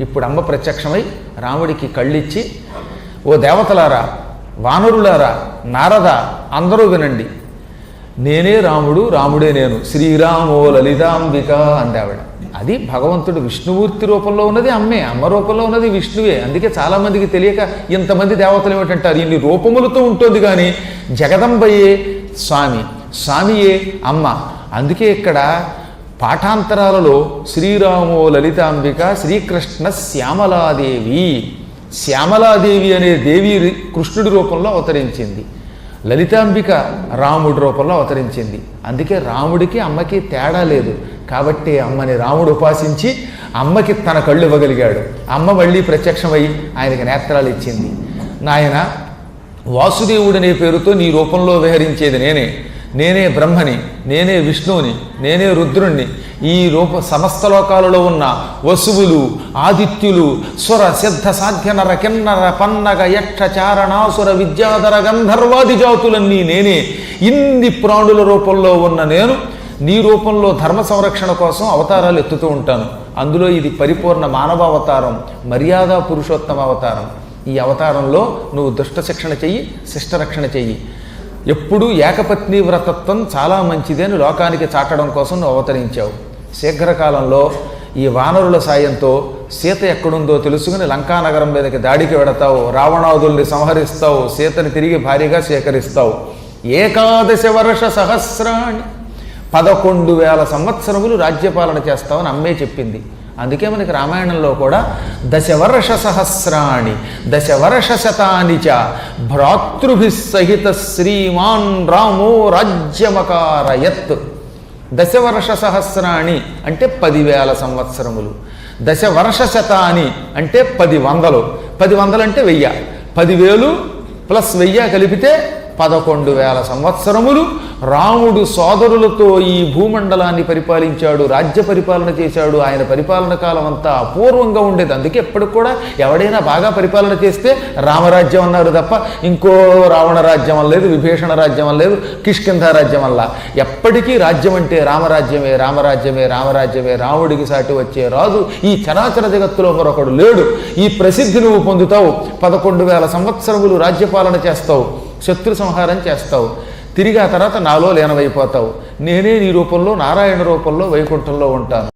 ఇప్పుడు అమ్మ ప్రత్యక్షమై రాముడికి కళ్ళిచ్చి ఓ దేవతలారా వానరులారా నారద అందరూ వినండి. నేనే రాముడు రాముడే నేను. శ్రీరామో లలితాంబిక అందావిడ. అది భగవంతుడు విష్ణుమూర్తి రూపంలో ఉన్నది అమ్మే అమ్మ రూపంలో ఉన్నది విష్ణువే. అందుకే చాలామందికి తెలియక ఇంతమంది దేవతలు ఏమిటంటారు? ఇన్ని రూపములతో ఉంటుంది కానీ జగదంబయే స్వామి స్వామియే అమ్మ. అందుకే ఇక్కడ పాఠాంతరాలలో శ్రీరామో లలితాంబిక శ్రీకృష్ణ శ్యామలాదేవి. శ్యామలాదేవి అనే దేవి కృష్ణుడి రూపంలో అవతరించింది. లలితాంబిక రాముడి రూపంలో అవతరించింది. అందుకే రాముడికి అమ్మకి తేడా లేదు. కాబట్టి అమ్మని రాముడు ఉపాసించి అమ్మకి తన కళ్ళు ఇవ్వగలిగాడు. అమ్మ మళ్ళీ ప్రత్యక్షమై ఆయనకి నేత్రాలు ఇచ్చింది. నాయన వాసుదేవుడు అనే పేరుతో నీ రూపంలో విహరించేది నేనే. నేనే బ్రహ్మని నేనే విష్ణువుని నేనే రుద్రుణ్ణి. ఈ రూప సమస్త లోకాలలో ఉన్న వసువులు ఆదిత్యులు స్వర సిద్ధ సాధ్యనర కిన్నర పన్నగ యక్ష చారణాసుర విద్యాధర గంధర్వాది జాతులన్నీ నేనే. ఇన్ని ప్రాణుల రూపంలో ఉన్న నేను నీ రూపంలో ధర్మ సంరక్షణ కోసం అవతారాలు ఎత్తుతూ ఉంటాను. అందులో ఇది పరిపూర్ణ మానవ అవతారం మర్యాద పురుషోత్తమ అవతారం. ఈ అవతారంలో నువ్వు దుష్ట శిక్షణ చెయ్యి శిష్ట రక్షణ చెయ్యి. ఎప్పుడూ ఏకపత్ని వ్రతత్వం చాలా మంచిది అని లోకానికి చాటడం కోసం నువ్వు అవతరించావు. శీఘ్రకాలంలో ఈ వానరుల సాయంతో సీత ఎక్కడుందో తెలుసుకుని లంకానగరం మీదకి దాడికి వెడతావు రావణాదుల్ని సంహరిస్తావు సీతని తిరిగి భారీగా సేకరిస్తావు. ఏకాదశ వర్ష సహస్రాణి. పదకొండు వేల సంవత్సరములు రాజ్యపాలన చేస్తావని అమ్మే చెప్పింది. అందుకే మనకి రామాయణంలో కూడా దశవర్ష సహస్రాణి దశవర్ష శతాని చ భ్రాతృభి సహిత శ్రీమాన్ రామో రాజ్యమకారయత్. దశవర్ష సహస్రాణి అంటే పదివేల సంవత్సరములు. దశవర్ష శతాని అంటే పది వందలు. పది వందలు అంటే వెయ్య. పదివేలు ప్లస్ వెయ్య కలిపితే పదకొండు వేల సంవత్సరములు రాముడు సోదరులతో ఈ భూమండలాన్ని పరిపాలించాడు రాజ్య పరిపాలన చేశాడు ఆయన పరిపాలన కాలం అంతా అపూర్వంగా ఉండేది. అందుకే ఎప్పటికి కూడా ఎవడైనా బాగా పరిపాలన చేస్తే రామరాజ్యం అన్నారు తప్ప ఇంకో రావణ రాజ్యం అని లేదు విభీషణ రాజ్యం అని లేదు కిష్కింధ రాజ్యం వల్ల. ఎప్పటికీ రాజ్యం అంటే రామరాజ్యమే రామరాజ్యమే రామరాజ్యమే. రాముడికి సాటి వచ్చే రాజు ఈ చరాచర జగత్తులో మరొకడు లేడు. ఈ ప్రసిద్ధి నువ్వు పొందుతావు. పదకొండు వేల సంవత్సరములు రాజ్యపాలన చేస్తావు. శత్రు సంహారం చేస్తావు. తిరిగి ఆ తర్వాత నాలో లీనమైపోతావు. నేనే నీ రూపంలో నారాయణ రూపంలో వైకుంఠంలో ఉంటాను.